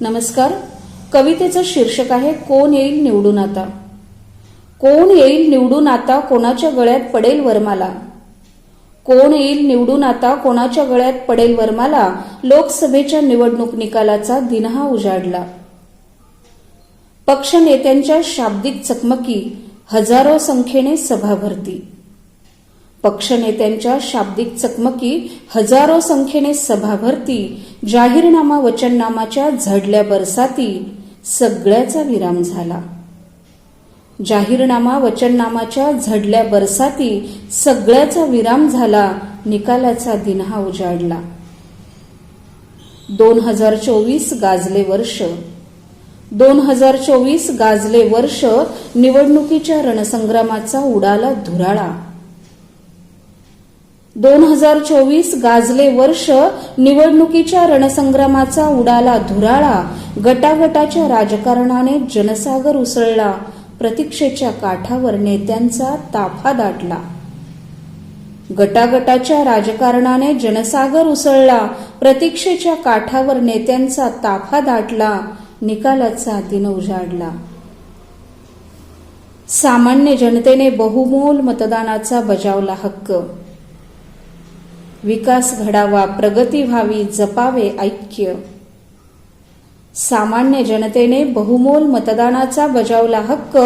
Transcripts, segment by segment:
नमस्कार. कवितेचं शीर्षक आहे कोण येईल निवडून आता? कोण येईल निवडून आता कोणाच्या गळ्यात पडेल वरमाला? कोण येईल निवडून आता कोणाच्या गळ्यात पडेल वरमाला? लोकसभेच्या निवडणूक निकालाचा दिनहा उजाडला. पक्ष नेत्यांच्या शाब्दिक चकमकी हजारो संख्येने सभा भरती पक्षनेत्यांच्या शाब्दिक चकमकी हजारो संख्येने सभा भरती जाहीरनामा वचननामाच्या झडल्या बरसाती सगळ्याचा विराम झाला. जाहीरनामा वचननामाच्या झडल्या बरसाती सगळ्याचा विराम झाला निकालाचा दिनहा उजाडला. दोन हजार चोवीस गाजले वर्ष. दोन हजार चोवीस गाजले वर्ष निवडणुकीच्या रणसंग्रामाचा उडाला धुराळा. दोन हजार चोवीस गाजले वर्ष निवडणुकीच्या रणसंग्रामाचा उडाला धुराळा गटागटाच्या राजकारणाने जनसागर उसळला प्रतीक्षेच्या काठावर नेत्यांचा ताफा दाटला. गटागटाच्या राजकारणाने जनसागर उसळला प्रतीक्षेच्या काठावर नेत्यांचा ताफा दाटला निकालाचा दिन उजाडला. सामान्य जनतेने बहुमोल मतदानाचा बजावला हक्क विकास घडावा प्रगती व्हावी जपावे ऐक्य. सामान्य जनतेने बहुमोल मतदानाचा बजावला हक्क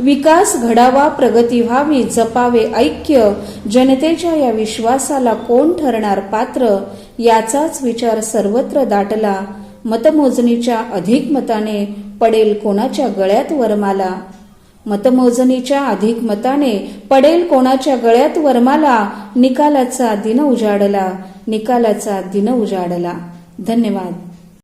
विकास घडावा प्रगती व्हावी जपावे ऐक्य. जनतेच्या या विश्वासाला कोण ठरणार पात्र याचाच विचार सर्वत्र दाटला. मतमोजणीच्या अधिक मताने पडेल कोणाच्या गळ्यात वरमाला? मतमोजणीच्या अधिक मताने पडेल कोणाच्या गळ्यात वर्माला निकालाचा दिन उजाडला. निकालाचा दिन उजाडला. धन्यवाद.